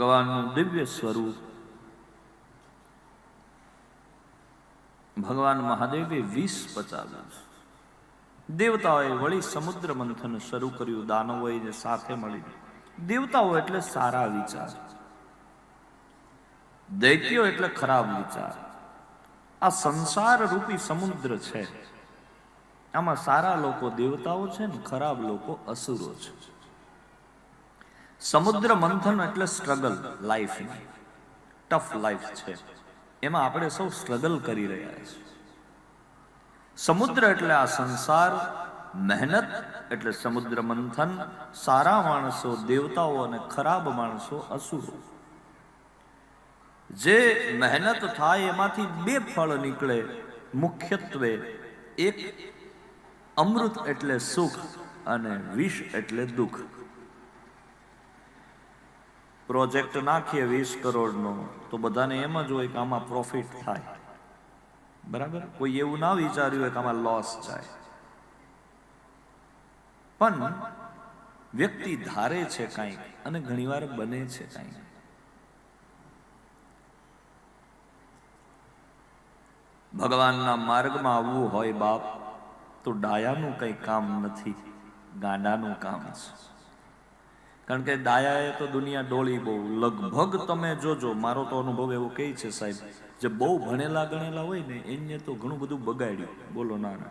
ભગવાનનું દિવ્ય સ્વરૂપ. ભગવાન મહાદેવે વીસ પચાવ્યું. દેવતાઓએ વળી સમુદ્ર મંથન શરૂ કર્યું, દાનવોએ સાથે મળીને. દેવતાઓ એટલે સારા વિચાર. દૈત્યો એટલે ખરાબ વિચાર. આ સંસાર રૂપી સમુદ્ર છે. આમાં સારા લોકો દેવતાઓ છે ને ખરાબ લોકો અસુરો છે. સમુદ્ર મંથન એટલે સ્ટ્રગલ લાઈફ ટફ લાઈફ છે. એમાં આપણે સૌ સ્ટ્રગલ કરી રહ્યા છીએ. સમુદ્ર એટલે આ સંસાર, મહેનત એટલે સમુદ્ર મંથન, સારા માણસો, દેવતાઓ અને ખરાબ માણસો, અસુરો. જે મહેનત થાય એમાંથી બે ફળ નીકળે, મુખ્યત્વે એક અમૃત એટલે સુખ અને વિષ એટલે દુઃખ. પ્રોજેક્ટ નાખીએ વીસ કરોડનો, તો બધાને એમ જ હોય કે આમાં પ્રોફિટ થાય. બરાબર? કોઈ એવું ના વિચાર્યું હોય કે આમાં લોસ જાય. પણ વ્યક્તિ ધારે છે કાંઈક અને ઘણીવાર બને છે કાંઈક. ભગવાનના માર્ગમાં આવવું હોય બાપ, તો ડાયાનું કંઈ કામ નથી, ગાંડાનું કામ છે. કારણ કે દાયાએ તો દુનિયા ડોળી બહુ. લગભગ તમે જોજો, મારો તો અનુભવ એવો કહે છે સાહેબ, જે બહુ ભણેલા ગણેલા હોય ને એને તો ઘણું બધું બગાડ્યું. બોલો ના ના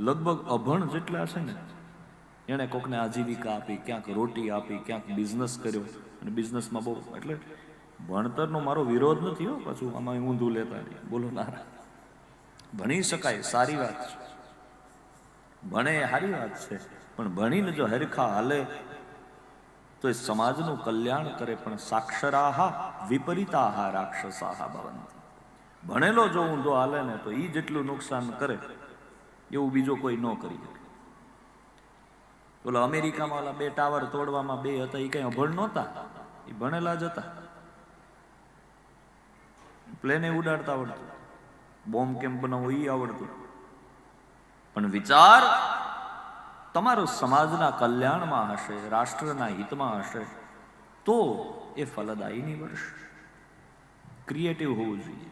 લગભગ અભણ જેટલા છે ને, એણે કોકને આજીવિકા આપી, ક્યાંક રોટી આપી, ક્યાંક બિઝનેસ કર્યો. અને બિઝનેસમાં બહુ, એટલે ભણતરનો મારો વિરોધ નથી હો, પાછું આમાં ઊંધું લેતા બોલો ના ભણી શકાય, સારી વાત છે. ભણે સારી વાત છે. પણ ભણીને જો હરખા હાલે તો એ સમાજનું કલ્યાણ કરે પણ સાક્ષરાહા વિપરીતાહા રાક્ષસાહા ભવંતી. ભણેલો જો ઊંધો હાલે ને તો એ જેટલું નુકસાન કરે, એવું બીજો કોઈ ન કરી શકે. ઓલા અમેરિકામાં ઓલા બે ટાવર તોડવામાં બે હતા એ કઈ અભણ નહોતા એ ભણેલા જ હતા. પ્લેને ઉડાડતા આવડતું, બોમ્બ કેમ બનાવવું એ આવડતું. પણ વિચાર તમારો સમાજના કલ્યાણમાં હશે, રાષ્ટ્રના હિતમાં હશે, તો એ ફલદાયી નીવડશે ક્રિએટિવ હોવું જોઈએ.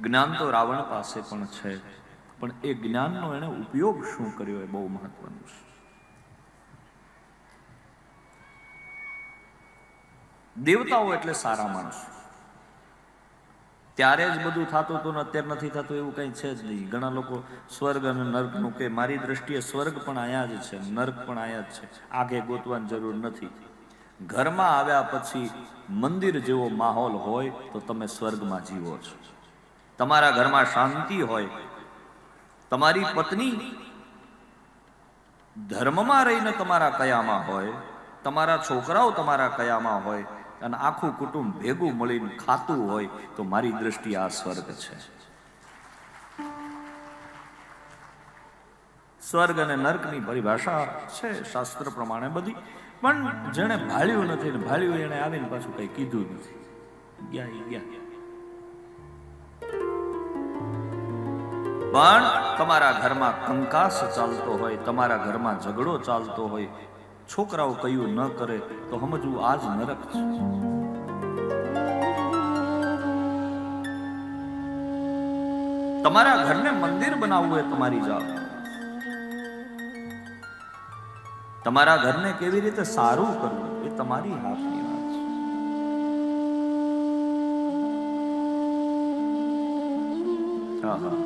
જ્ઞાન તો રાવણ પાસે પણ છે, પણ એ જ્ઞાનનો એણે ઉપયોગ શું કર્યો એ બહુ મહત્વનું છે. દેવતાઓ એટલે સારા માણસો. ત્યારે જ બધું થતું હતું ને અત્યારે નથી થતું, એવું કંઈ છે જ નહીં. ઘણા લોકો સ્વર્ગ અને નર્કનું કે મારી દ્રષ્ટિએ સ્વર્ગ પણ આયા જ છે, નર્ક પણ આયા જ છે, આગે ગોતવાની જરૂર નથી. ઘરમાં આવ્યા પછી મંદિર જેવો માહોલ હોય તો તમે સ્વર્ગમાં જીવો છો. તમારા ઘરમાં શાંતિ હોય. તમારી પત્ની ધર્મમાં રહીને તમારા કયામાં હોય, તમારા છોકરાઓ તમારા કયામાં હોય અને આખું કુટુંબ ભેગું મળીને ખાતું હોય તો મારી દ્રષ્ટિએ આ સ્વર્ગ છે. સ્વર્ગ અને નર્કની પરિભાષા છે શાસ્ત્ર પ્રમાણે બધી. પણ જેણે ભાળ્યું નથી ને ભાળ્યું એને આવીને પાછું કઈ કીધું નથી. ગયા ગયા. પણ તમારા ઘરમાં કંકાસ ચાલતો હોય, તમારા ઘરમાં ઝઘડો ચાલતો હોય છોકરાઓ કયું ન કરે તો સમજવું આજ નરક છે. તમારા ઘરને મંદિર બનાવવું એ તમારી જાવ તમારા ઘરને કેવી રીતે સારું કરવું એ તમારી હાથની વાત છે. હા હા.